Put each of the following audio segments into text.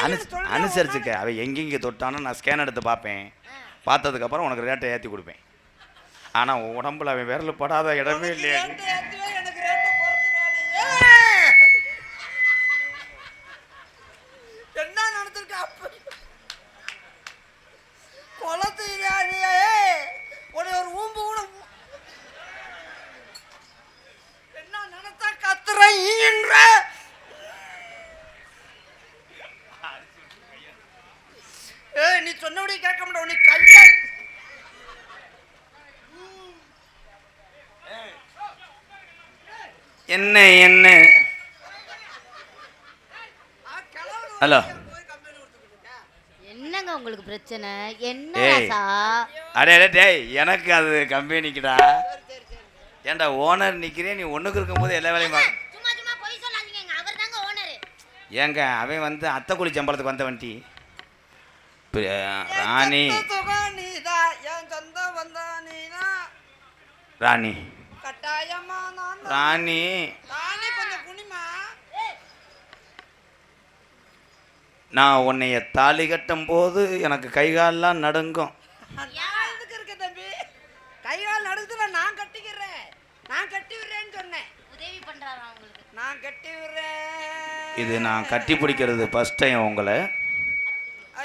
அனுச அனுசரிச்சுக்க. அவன் எங்கெங்கே தொட்டானோ நான் ஸ்கேன் எடுத்து பார்ப்பேன். பார்த்ததுக்கப்புறம் உனக்கு ரேட்டை ஏற்றி கொடுப்பேன். ஆனால் உடம்புல அவன் விரல் படாத இடமே இல்லையே ரேட்டு ஏத்துவே, எனக்கு ரேட்டு பொறுத்து வேணும். ஏய்! என்ன நடந்திருக்கு அப்ப குளத்துறியாடியே உடைய ஒரு ஊம்பு கூட ஊ- என்ன நினைத்தா கத்துற ஈன்ற சொன்னபடி கேட்க மாட்டோம் நீ கைய என்ன என்ன? ஹலோ. என்னங்க உங்களுக்கு பிரச்சனை? என்ன அடே அடே டேய் எனக்கு அது கம்பெனிக்குடா ஏன்டா ஓனர் நிற்கிறேன் நீ ஒன்றுக்கு இருக்கும்போது எல்லா வேலையும் சும்மா சும்மா போய் சொல்லாதீங்க. அவர் தாங்க ஓனரு ஏங்க அவன் வந்து அத்தைக்குழி சம்பளத்துக்கு வந்த வண்டி இப்ப, ராணி ராணி. கட்டாயமா நான் தான். ராணி. நானே கொஞ்சம் குனிமா. நான் உன்னைய தாலி கட்டும் போது எனக்கு கை கால்லாம் நடுங்கும். நான் எதுக்கு இருக்க தம்பி? கை கால் நடுக்குதுல நான் கட்டிக்கிறேன். நான் கட்டி விடுறேன்னு சொன்னேன். உதவி பண்றாரா உங்களுக்கு? நான் கட்டி விடுறேன். இது நான் கட்டி பிடிக்கிறது ஃபஸ்ட் டைம் உங்களை.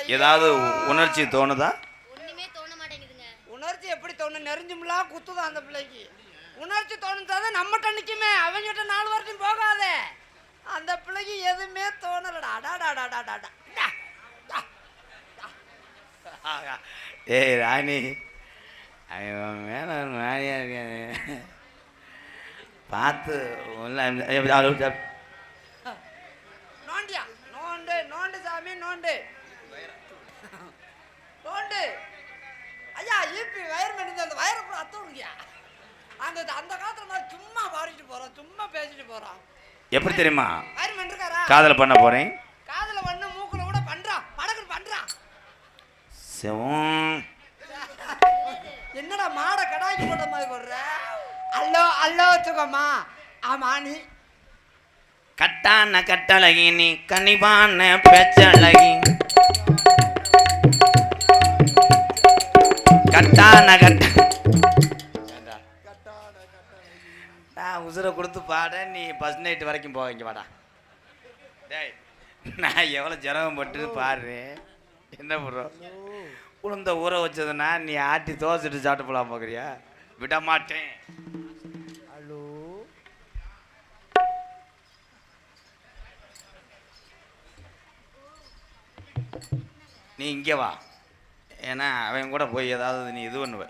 ஏதாவது உணர்ச்சி தோணுதா? ஒண்ணுமே தோண மாட்டேங்குதுங்க. உணர்ச்சி எப்படி தோணும்? நெறிஞ்சும்லா குத்துதான் அந்த பிள்ளைக்கு. உணர்ச்சி தோணுதான் நம்மகிட்ட நிக்குமே. அவங்ககிட்ட நாலு வருஷம் போகாதே. அந்த பிள்ளைக்கு எதுவுமே தோணலடா. அடாடாடாடாடா ஏய் ராணி. அவன் மேலே ராணியாக இருக்கானே. பார்த்து அந்த அந்த காலத்துல நான் சும்மா பாடிட்டு போறோம் சும்மா பேசிட்டு போறோம் எப்படி தெரியுமா? வயர் மென் இருக்காரா காதல் பண்ண போகிறேன் காதுல ஒண்ணு மூக்குல கூட பண்றான் படகுன்னு பண்றான் சிவம். என்னடா மாடை கடாய்க்கு போட்ட மாதிரி போடுற? அல்லோ அல்லோ சுகமா ஆமா நீ. கட்டான கட்டழகி நீ கனிவான பேச்சழகி. கட்டான கட்ட நான் உசுரை கொடுத்து பாட நீ ஃபஸ்ட் நைட் வரைக்கும் போவீங்க வாடா. டேய் நான் எவ்வளோ சிரமப்பட்டு பாடுற என்ன ப்ரோ உளுந்த ஊற வச்சதுன்னா நீ ஆட்டி தோசைட்டு சாப்பிட்டு போலாம் பார்க்குறியா விட மாட்டேன். ஹலோ? நீ இங்கே வா. ஏன்னா அவன் கூட போய் ஏதாவது நீ இது பண்ணுவ.